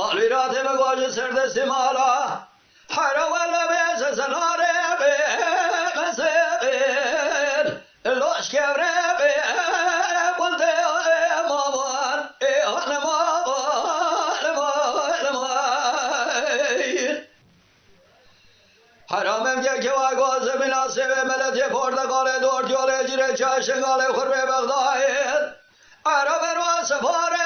Malvirat e me gajë sërë dhe si mala Hajra valla bese se na melete portakale dört yol ecire çarşı gale hurbe begdayet Ara verva sefare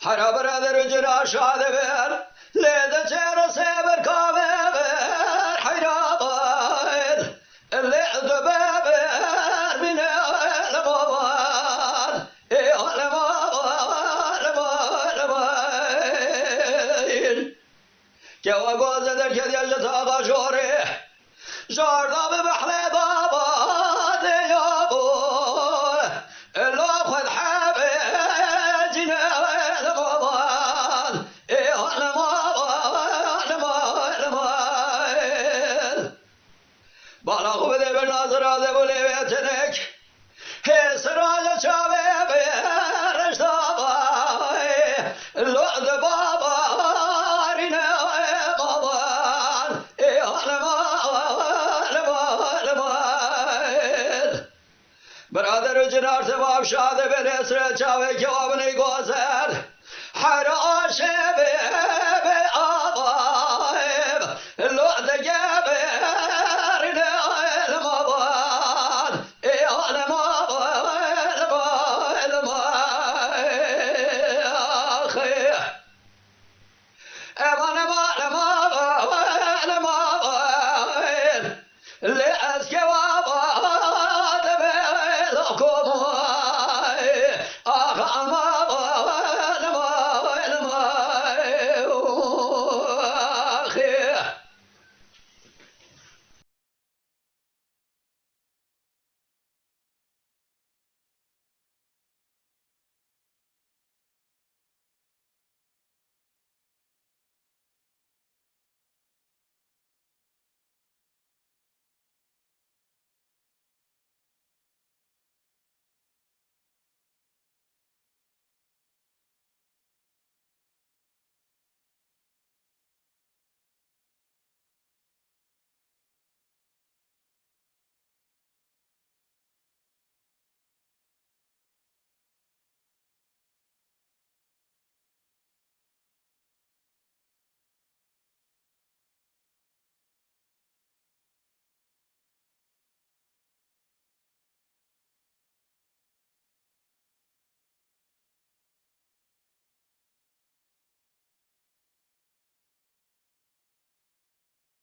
Hara beraber öncüne aşağı ver Lede çere sever kahve ver. Hayrabat Lede beber bine mavan E alema alema alema Keva goz eder ke diye tağa jore Jarda be bahle طلاق بده به ناز راز گل وطنک حسرال چاوه به رشد لعد بابا رینه قابان ای آلما برادر و جنار سباب شاده به نسر چاوه که آبنی گازر هر آشه به